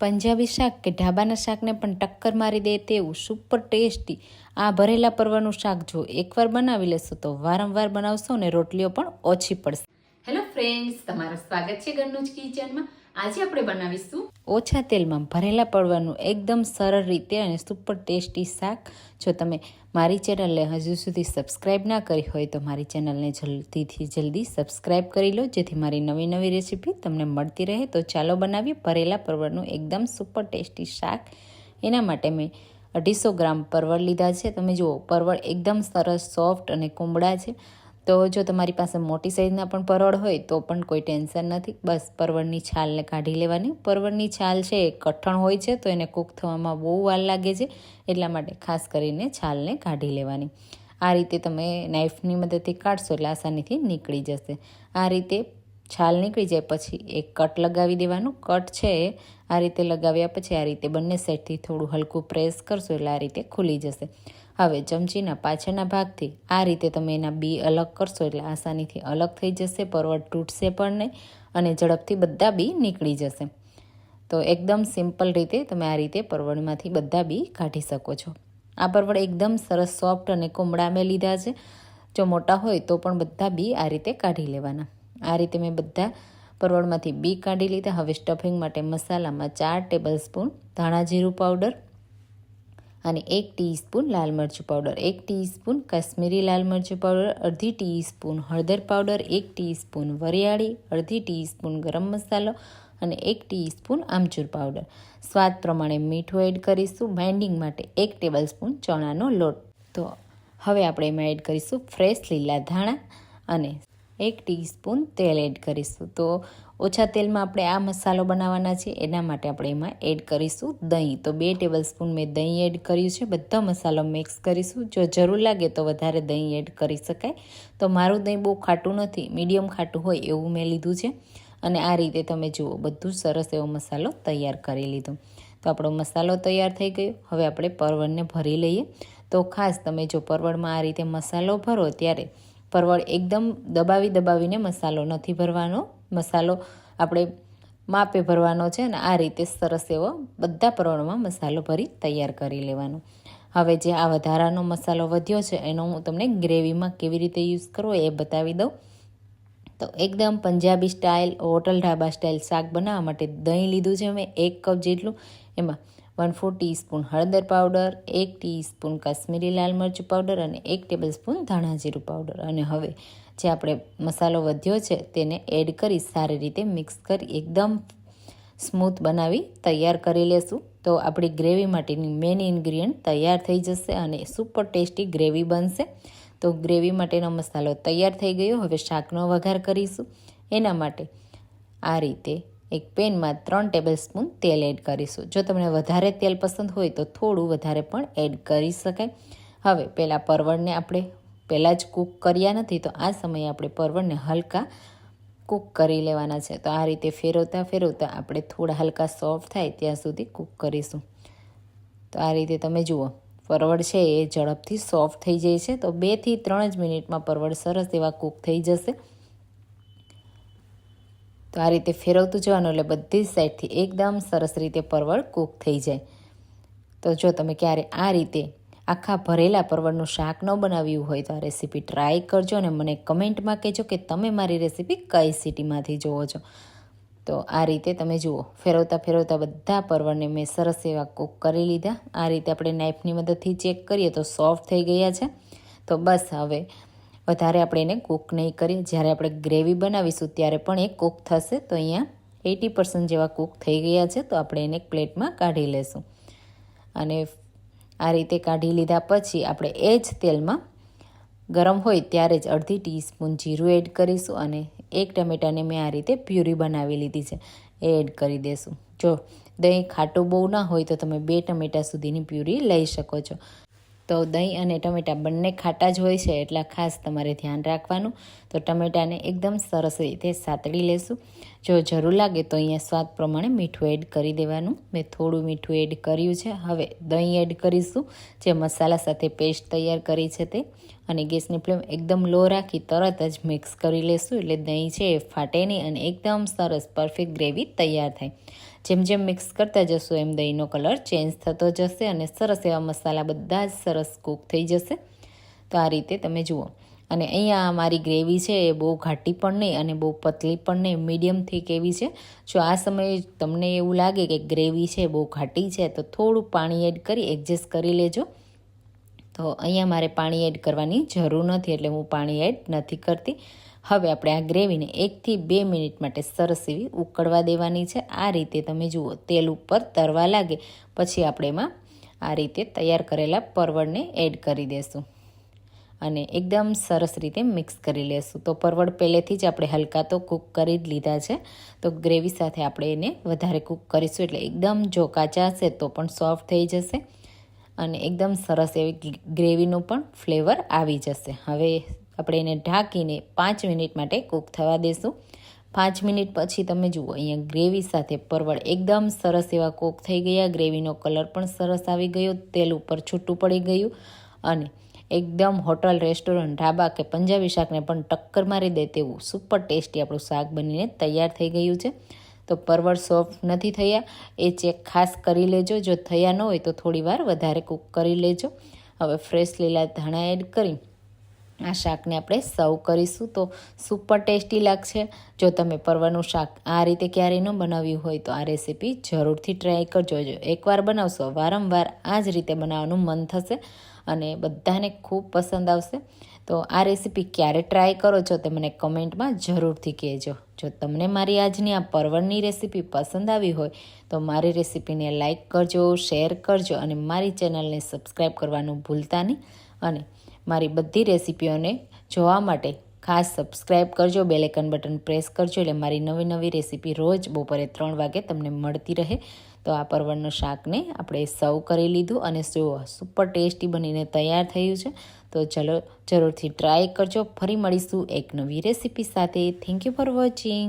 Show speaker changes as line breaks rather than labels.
પંજાબી શાક કે ઢાબાના શાકને પણ ટક્કર મારી દે તેવું સુપર ટેસ્ટી આ ભરેલા પરવાનું શાક જો એકવાર બનાવી લેશો તો વારંવાર બનાવશો ને રોટલીઓ પણ ઓછી પડશે. હેલો ફ્રેન્ડ્સ તમારું સ્વાગત છે ઘરનું જ કિચનમાં. આજે આપણે બનાવીશું ઓછા તેલમાં ભરેલા પડવાનું એકદમ સરળ રીતે અને સુપર ટેસ્ટી શાક. જો તમે મારી ચેનલને હજુ સુધી સબસ્ક્રાઈબ ના કરી હોય તો મારી ચેનલને જલ્દીથી જલ્દી સબસ્ક્રાઈબ કરી લો, જેથી મારી નવી નવી રેસીપી તમને મળતી રહે. તો ચાલો બનાવીએ ભરેલા પરવળનું એકદમ સુપર ટેસ્ટી શાક. એના માટે મેં અઢીસો ગ્રામ પરવળ લીધા છે. તમે જુઓ પરવળ એકદમ સરસ, સોફ્ટ અને કુમળા છે. તો જો તમારી પાસે મોટી સાઈઝના પણ પરવળ હોય, તો પણ કોઈ ટેન્શન નથી. બસ પરવળની છાલને કાઢી લેવાની. પરવળની છાલ છે એ કઠણ હોય છે, તો એને કૂક થવામાં બહુ વાર લાગે છે, એટલા માટે ખાસ કરીને છાલને કાઢી લેવાની. આ રીતે તમે નાઇફની મદદથી કાઢશો, એટલે આસાનીથી નીકળી જશે. આ રીતે છાલ નીકળી જાય, પછી એક કટ લગાવી દેવાનું. કટ છે આ રીતે લગાવ્યા પછી આ રીતે બંને સાઈડથી થોડું હલકું પ્રેસ કરશો, એટલે આ રીતે ખુલી જશે. હવે ચમચીના પાછળના ભાગથી આ રીતે તમે એના બી અલગ કરશો એટલે આસાનીથી અલગ થઈ જશે પરવળ તૂટશે પણ નહીં અને ઝડપથી બધા બી નીકળી જશે. તો એકદમ સિમ્પલ રીતે તમે આ રીતે પરવળમાંથી બધા બી કાઢી શકો છો. આ પરવળ એકદમ સરસ, સોફ્ટ અને કુમળા મેં લીધા છે. જો મોટા હોય તો પણ બધા બી આ રીતે કાઢી લેવાના. આ રીતે મેં બધા પરવળમાંથી બી કાઢી લીધા. હવે સ્ટફિંગ માટે મસાલામાં ચાર ટેબલ સ્પૂન ધાણા જીરું પાવડર અને એક ટીસ્પૂન લાલ મરચું પાવડર, એક ટીસ્પૂન કાશ્મીરી લાલ મરચું પાવડર, અડધી ટીસ્પૂન હળદર પાવડર, એક ટીસ્પૂન વરિયાળી, અડધી ટીસ્પૂન ગરમ મસાલો અને એક ટીસ્પૂન આમચૂર પાવડર. સ્વાદ પ્રમાણે મીઠું એડ કરીશું બાઇન્ડિંગ માટે એક ટેબલ સ્પૂન ચણાનો લોટ. તો હવે આપણે એમાં એડ કરીશું ફ્રેશ લીલા ધાણા અને એક ટીસ્પૂન તેલ એડ કરીશું. તો ઓછા તેલમાં આપણે આ મસાલો બનાવવાના છે, એના માટે આપણે એમાં એડ કરીશું દહીં. તો બે ટેબલ સ્પૂન મેં દહીં એડ કર્યું છે, બધા મસાલો મિક્સ કરીશું. જો જરૂર લાગે તો વધારે દહીં એડ કરી શકાય. તો મારું દહીં બહુ ખાટું નથી, મીડિયમ ખાટું હોય એવું મેં લીધું છે. અને આ રીતે તમે જુઓ, બધું સરસ એવો મસાલો તૈયાર કરી લીધો. તો આપણો મસાલો તૈયાર થઈ ગયો. હવે આપણે પરવળને ભરી લઈએ. તો ખાસ તમે જો પરવળમાં આ રીતે મસાલો ભરો ત્યારે પરવળ એકદમ દબાવી દબાવીને મસાલો નથી ભરવાનો. મસાલો આપણે માપે ભરવાનો છે અને આ રીતે સરસ એવો બધા પ્રમાણમાં મસાલો ભરી તૈયાર કરી લેવાનો. હવે જે આ વધારાનો મસાલો વધ્યો છે, એનો હું તમને ગ્રેવીમાં કેવી રીતે યુઝ કરવો એ બતાવી દઉં. તો એકદમ Punjabi style, hotel dhaba style શાક બનાવવા માટે દહીં લીધું છે મેં એક કપ જેટલું. એમાં વન ફોર ટીસ્પૂન હળદર પાવડર એક ટીસ્પૂન કાશ્મીરી લાલ મરચું પાવડર અને એક ટેબલ સ્પૂન ધાણા જીરું પાવડર અને હવે જે આપણે મસાલો વધ્યો છે તેને એડ કરી સારી રીતે મિક્સ કરી એકદમ સ્મૂથ બનાવી તૈયાર કરી લેશું. તો આપણી ગ્રેવી માટેની મેઇન ઇન્ગ્રીડિયન્ટ તૈયાર થઈ જશે અને સુપર ટેસ્ટી ગ્રેવી બનશે. તો ગ્રેવી માટેનો મસાલો તૈયાર થઈ ગયો. હવે શાકનો વઘાર કરીશું. એના માટે આ રીતે એક પેનમાં ત્રણ ટેબલ સ્પૂન તેલ એડ કરીશું. જો તમને વધારે તેલ પસંદ હોય તો થોડું વધારે પણ એડ કરી શકાય. હવે પહેલાં પરવળને આપણે પહેલાં જ કૂક કર્યા નથી, તો આ સમયે આપણે પરવળને હલકા કૂક કરી લેવાના છે. તો આ રીતે ફેરવતા ફેરવતા આપણે થોડા હલકા સોફ્ટ થાય ત્યાં સુધી કૂક કરીશું. તો આ રીતે તમે જુઓ, પરવળ છે એ ઝડપથી સોફ્ટ થઈ જાય છે, તો બેથી ત્રણ જ મિનિટમાં પરવળ સરસ એવા કૂક થઈ જશે. તો આ રીતે ફેરવતું જવાનું એટલે બધી જ સાઈડથી એકદમ સરસ રીતે પરવળ કૂક થઈ જાય. તો જો તમે ક્યારે આ રીતે આખા ભરેલા પરવળનું શાક ન બનાવ્યું હોય તો આ રેસીપી ટ્રાય કરજો અને મને કમેન્ટમાં કહેજો કે તમે મારી રેસીપી કઈ સિટીમાંથી જુઓ છો. તો આ રીતે તમે જુઓ, ફેરવતા ફેરવતા બધા પરવળને મેં સરસ એવા કૂક કરી લીધા. આ રીતે આપણે નાઇફની મદદથી ચેક કરીએ તો સોફ્ટ થઈ ગયા છે. તો બસ હવે વધારે આપણે એને કૂક નહીં કરીએ. જ્યારે આપણે ગ્રેવી બનાવીશું ત્યારે પણ એ કૂક થશે. તો અહીંયા એટી પર્સન્ટ જેવા કૂક થઈ ગયા છે. તો આપણે એને પ્લેટમાં કાઢી લેશું. અને આ રીતે કાઢી લીધા પછી આપણે એ જ તેલમાં ગરમ હોય ત્યારે જ અડધી ટીસ્પૂન જીરું એડ કરીશું અને એક ટમેટાને મેં આ રીતે પ્યુરી બનાવી લીધી છે. એ એડ કરી દેશું. જો દહીં ખાટું બહુ ના હોય તો તમે બે ટમેટા સુધીની પ્યુરી લઈ શકો છો. તો દહીં અને ટમેટાં બંને ખાટા જ હોય છે એટલે ખાસ તમારે ધ્યાન રાખવાનું. તો ટમેટાને એકદમ સરસ રીતે સાતળી લેશું. જો જરૂર લાગે તો અહીંયા સ્વાદ પ્રમાણે મીઠું એડ કરી દેવાનું. મેં થોડું મીઠું એડ કર્યું છે. હવે દહીં એડ કરીશું. જે મસાલા સાથે પેસ્ટ તૈયાર કરી છે તે. અને ગેસની ફ્લેમ એકદમ લો રાખી તરત જ મિક્સ કરી લેશું. એટલે દહીં છે એ ફાટે નહીં અને એકદમ સરસ પરફેક્ટ ગ્રેવી તૈયાર થાય. જેમ જેમ મિક્સ કરતા જશો, એમ દહીંનો કલર ચેન્જ થતો જશે અને સરસ એવા મસાલા બધા જ સરસ કૂક થઈ જશે. તો આ રીતે તમે જુઓ. અને અહીંયા મારી ગ્રેવી છે એ બહુ ઘાટી પણ નહીં અને બહુ પતલી પણ નહીં મીડિયમ થીક એવી છે. જો આ સમયે તમને એવું લાગે કે ગ્રેવી છે બહુ ઘાટી છે, તો થોડું પાણી એડ કરી એડજસ્ટ કરી લેજો. તો અહીંયા મારે પાણી એડ કરવાની જરૂર નથી એટલે હું પાણી એડ નથી કરતી. હવે આપણે આ ગ્રેવીને એકથી બે મિનિટ માટે સરસ એવી ઉકળવા દેવાની છે. આ રીતે તમે જુઓ, તેલ ઉપર તરવા લાગે, પછી આપણે એમાં આ રીતે તૈયાર કરેલા પરવળને એડ કરી દેશું. અને એકદમ સરસ રીતે મિક્સ કરી લેશું. તો પરવળ પહેલેથી જ આપણે હલકા તો કૂક કરી જ લીધા છે. તો ગ્રેવી સાથે આપણે એને વધારે કૂક કરીશું એટલે એકદમ જો કાચા હશે તો પણ સોફ્ટ થઈ જશે. અને એકદમ સરસ એવી ગ્રેવીનું પણ ફ્લેવર આવી જશે. હવે આપણે એને ઢાંકીને પાંચ મિનિટ માટે કૂક થવા દેશું. પાંચ મિનિટ પછી તમે જુઓ, અહીંયા ગ્રેવી સાથે પરવળ એકદમ સરસ એવા કૂક થઈ ગયા. ગ્રેવીનો કલર પણ સરસ આવી ગયો. તેલ ઉપર છૂટું પડી ગયું અને એકદમ હોટલ, રેસ્ટોરન્ટ, ઢાબા કે પંજાબી શાકને પણ ટક્કર મારી દે તેવું સુપર ટેસ્ટી આપણું શાક બનીને તૈયાર થઈ ગયું છે. તો પરવળ સોફ્ટ નથી થયા. એ ચેક ખાસ કરી લેજો. જો થયા ન હોય તો થોડી વાર વધારે કૂક કરી લેજો. હવે ફ્રેશ લીલા ધાણા એડ કરી આ શાકને આપણે સર્વ કરીશું. તો સુપર ટેસ્ટી લાગશે. જો તમે પરવાનું શાક આ રીતે ક્યારેય ન બનાવ્યું હોય તો આ રેસીપી જરૂરથી ટ્રાય કરજો. જો એકવાર બનાવશો, વારંવાર આ જ રીતે બનાવવાનું મન થશે અને બધાને ખૂબ પસંદ આવશે. તો આ રેસીપી ક્યારે ટ્રાય કરો છો તે મને કમેન્ટમાં જરૂરથી કહેજો. જો તમને મારી આજની આ પરવળની રેસીપી પસંદ આવી હોય, તો મારી રેસીપીને લાઇક કરજો શેર કરજો અને મારી ચેનલને સબસ્ક્રાઈબ કરવાનું ભૂલતા નહીં. અને મારી બધી રેસીપીઓને જોવા માટે ખાસ સબસ્ક્રાઇબ કરજો બેલેકન બટન પ્રેસ કરજો એટલે મારી નવી નવી રેસીપી રોજ બપોરે ત્રણ વાગે તમને મળતી રહે. તો આ પરવળનું શાકને આપણે સર્વ કરી લીધું અને જો સુપર ટેસ્ટી બનીને તૈયાર થયું છે, તો ચલો જરૂરથી ટ્રાય કરજો. ફરી મળીશું એક નવી રેસીપી સાથે. Thank you for watching